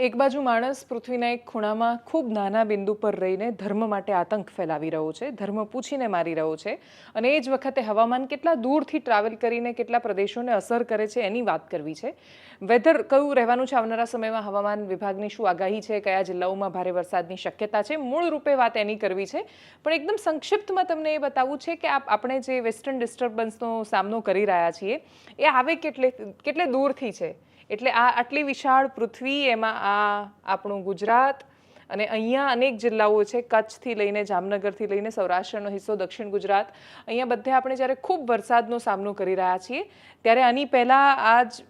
એક બાજુ માણસ પૃથ્વીના એક ખૂણામાં ખૂબ નાના બિંદુ પર રહીને ધર્મ માટે આતંક ફેલાવી રહ્યો છે, ધર્મ પૂછીને મારી રહ્યો છે અને એ જ વખતે હવામાન કેટલા દૂરથી ટ્રાવેલ કરીને કેટલા પ્રદેશોને અસર કરે છે એની વાત કરવી છે. વેધર કયું રહેવાનું છે આવનારા સમયમાં? હવામાન વિભાગની શું આગાહી છે? કયા જિલ્લાઓમાં ભારે વરસાદની શક્યતા છે? મૂળ રૂપે વાત એની કરવી છે. પણ એકદમ સંક્ષિપ્તમાં તમને એ બતાવવું છે કે આપ, આપણે જે વેસ્ટર્ન ડિસ્ટર્બન્સનો સામનો કરી રહ્યા છીએ, એ આવે કેટલે કેટલે દૂરથી છે? એટલે આ આટલી વિશાળ પૃથ્વી, એમાં આ આપણું ગુજરાત અને અહીંયા અનેક જિલ્લાઓ છે, કચ્છથી લઈને જામનગરથી લઈને સૌરાષ્ટ્રનો હિસ્સો, દક્ષિણ ગુજરાત. અહીંયા બધે આપણે જ્યારે ખૂબ વરસાદનો સામનો કરી રહ્યા છીએ, ત્યારે આની પહેલાં આ જ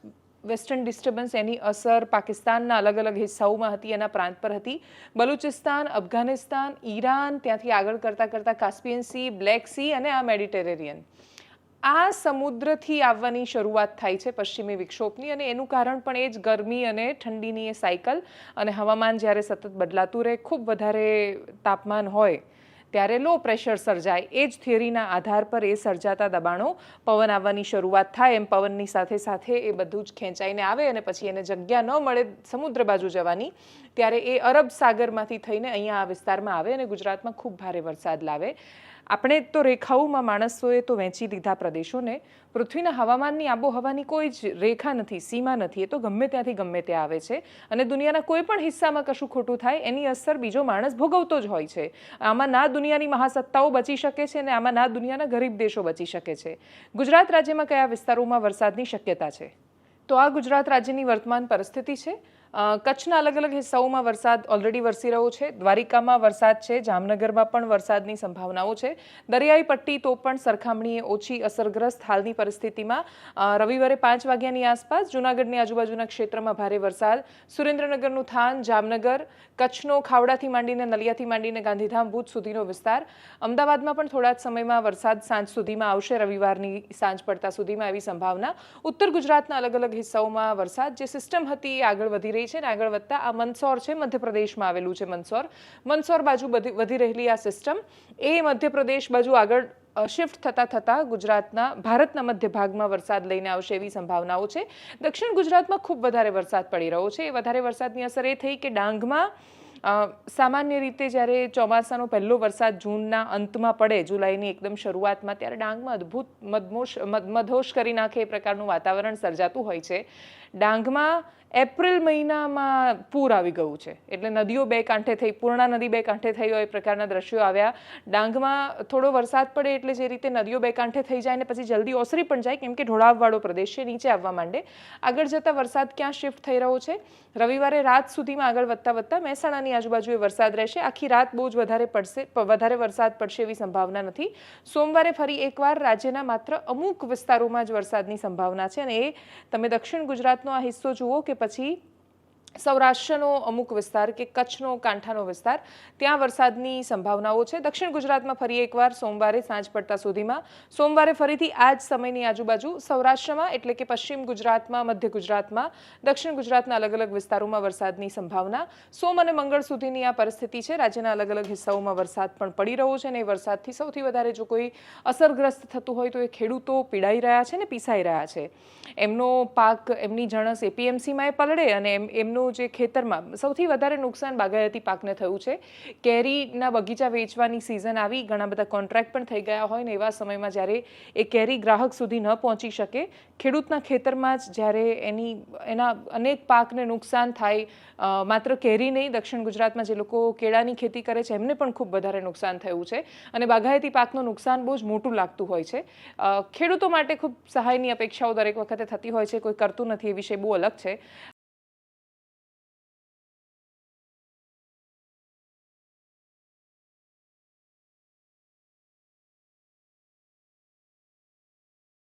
વેસ્ટર્ન ડિસ્ટર્બન્સ, એની અસર પાકિસ્તાનના અલગ અલગ હિસ્સાઓમાં હતી, એના પ્રાંત પર હતી. બલુચિસ્તાન, અફઘાનિસ્તાન, ઈરાન, ત્યાંથી આગળ કરતાં કરતાં કાસ્પિયન સી, બ્લેક સી અને આ મેડિટેરેનિયન. આ સમુદ્રથી આવવાની શરૂઆત થાય છે પશ્ચિમી વિક્ષોભની અને એનું કારણ પણ એ જ ગરમી અને ઠંડીની એ સાયકલ. અને હવામાન જ્યારે સતત બદલાતું રહે, ખૂબ વધારે તાપમાન હોય, ત્યારે લો પ્રેશર સર્જાય. એ જ થિયરીના આધાર પર એ સર્જાતા દબાણો પવન આવવાની શરૂઆત થાય. એમ પવનની સાથે સાથે એ બધું જ ખેંચાઈને આવે અને પછી એને જગ્યા ન મળે સમુદ્ર બાજુ જવાની, ત્યારે એ અરબ સાગરમાંથી થઈને અહીંયા આ વિસ્તારમાં આવે અને ગુજરાતમાં ખૂબ ભારે વરસાદ લાવે. આપણે તો રેખાઓમાં માણસોએ તો વહેંચી લીધા પ્રદેશોને. પૃથ્વીના હવામાનની આબોહવાની કોઈ જ રેખા નથી, સીમા નથી. એ તો ગમે ત્યાંથી ગમે ત્યાં આવે છે. અને દુનિયાના કોઈ પણ હિસ્સામાં કશું ખોટું થાય, એની અસર બીજો માણસ ભોગવતો જ હોય છે. આમાં ના દુનિયાની મહાસત્તાઓ બચી શકે છે અને આમાં ના દુનિયાના ગરીબ દેશો બચી શકે છે. ગુજરાત રાજ્યમાં કયા વિસ્તારોમાં વરસાદની શક્યતા છે? તો આ ગુજરાત રાજ્યની વર્તમાન પરિસ્થિતિ છે. કચ્છના અલગ અલગ હિસ્સાઓમાં વરસાદ ઓલરેડી વરસી રહ્યો છે. દ્વારિકામાં વરસાદ છે. જામનગરમાં પણ વરસાદની સંભાવનાઓ છે. દરિયાઈ પટ્ટી તો પણ સરખામણીએ ઓછી અસરગ્રસ્ત હાલની પરિસ્થિતિમાં. રવિવારે પાંચ વાગ્યાની આસપાસ જૂનાગઢની આજુબાજુના ક્ષેત્રમાં ભારે વરસાદ. સુરેન્દ્રનગરનું થાન, જામનગર, કચ્છનો ખાવડાથી માંડીને નલિયાથી માંડીને ગાંધીધામ ભુજ સુધીનો વિસ્તાર. અમદાવાદમાં પણ થોડા જ સમયમાં વરસાદ સાંજ સુધીમાં આવશે. રવિવારની સાંજ પડતા સુધીમાં એવી સંભાવના. ઉત્તર ગુજરાતના અલગ અલગ હિસ્સાઓમાં વરસાદ. જે સિસ્ટમ હતી એ આગળ વધી રહી છે અને આગળ વધતા આ મનસોર છે, મધ્યપ્રદેશમાં આવેલું છે મનસોર મંદસૌર બાજુ વધી રહેલી આ સિસ્ટમ એ મધ્યપ્રદેશ બાજુ આગળ શિફ્ટ થતાં થતાં ગુજરાતના, ભારતના મધ્ય ભાગમાં વરસાદ લઈને આવશે એવી સંભાવનાઓ છે. દક્ષિણ ગુજરાતમાં ખૂબ વધારે વરસાદ પડી રહ્યો છે. એ વધારે વરસાદની અસર એ થઈ કે ડાંગમાં સામાન્ય રીતે જ્યારે ચોમાસાનો પહેલો વરસાદ જૂનના અંતમાં પડે, જુલાઈની એકદમ શરૂઆતમાં, ત્યારે ડાંગમાં અદ્ભુત મધમોશ મધ- મધોશ કરી નાખે એ પ્રકારનું વાતાવરણ સર્જાતું હોય છે. ડાંગમાં એપ્રિલ મહિનામાં પૂર આવી ગયું છે. એટલે નદીઓ બે કાંઠે થઈ, પૂર્ણા નદી બે કાંઠે થઈ હોય એ પ્રકારના દ્રશ્યો આવ્યા. ડાંગમાં થોડો વરસાદ પડે એટલે જે રીતે નદીઓ બે કાંઠે થઈ જાય ને પછી જલ્દી ઓસરી પણ જાય, કેમ કે ઢોળાવવાળો પ્રદેશ છે, નીચે આવવા માંડે. આગળ જતાં વરસાદ ક્યાં શિફ્ટ થઈ રહ્યો છે? રવિવારે રાત સુધીમાં આગળ વધતા વધતા મહેસાણાની આજુબાજુએ વરસાદ રહેશે. આખી રાત બહુ જ વધારે પડશે વધારે વરસાદ પડશે એવી સંભાવના નથી. સોમવારે ફરી એકવાર રાજ્યના માત્ર અમુક વિસ્તારોમાં જ વરસાદની સંભાવના છે અને એ તમે દક્ષિણ ગુજરાતનો આ હિસ્સો જુઓ કે પછી સૌરાષ્ટ્રનો અમુક વિસ્તાર કે કચ્છનો, કાંઠાનો વિસ્તાર, ત્યાં વરસાદની સંભાવનાઓ છે. દક્ષિણ ગુજરાતમાં ફરી એકવાર સોમવારે સાંજ પડતા સુધીમાં, સોમવારે ફરીથી આ જ સમયની આજુબાજુ સૌરાષ્ટ્રમાં એટલે કે પશ્ચિમ ગુજરાતમાં, મધ્ય ગુજરાતમાં, દક્ષિણ ગુજરાતના અલગ અલગ વિસ્તારોમાં વરસાદની સંભાવના. સોમ અને મંગળ સુધીની આ પરિસ્થિતિ છે. રાજ્યના અલગ અલગ હિસ્સાઓમાં વરસાદ પણ પડી રહ્યો છે અને એ વરસાદથી સૌથી વધારે જો કોઈ અસરગ્રસ્ત થતું હોય તો એ ખેડૂતો પીડાઈ રહ્યા છે ને પીસાઈ રહ્યા છે. એમનો પાક, એમની જણસ એપીએમસીમાં એ પલળે અને એમ એમનું જે ખેતરમાં સૌથી વધારે નુકસાન બાગાયતી પાકને થયું છે. કેરીના બગીચા વેચવાની સિઝન આવી, ઘણા બધા કોન્ટ્રાક્ટ પણ થઈ ગયા હોય ને એવા સમયમાં જ્યારે એ કેરી ગ્રાહક સુધી ન પહોંચી શકે, ખેડૂતના ખેતરમાં જ જ્યારે એની, એના અનેક પાકને નુકસાન થાય માત્ર કેરી નહીં, દક્ષિણ ગુજરાતમાં જે લોકો કેળાની ખેતી કરે છે, એમને પણ ખૂબ વધારે નુકસાન થયું છે. અને બાગાયતી પાકનું નુકસાન બહુ જ મોટું લાગતું હોય છે. ખેડૂતો માટે ખૂબ સહાયની અપેક્ષાઓ દરેક વખતે થતી હોય છે, કોઈ કરતું નથી એ વિષય બહુ અલગ છે.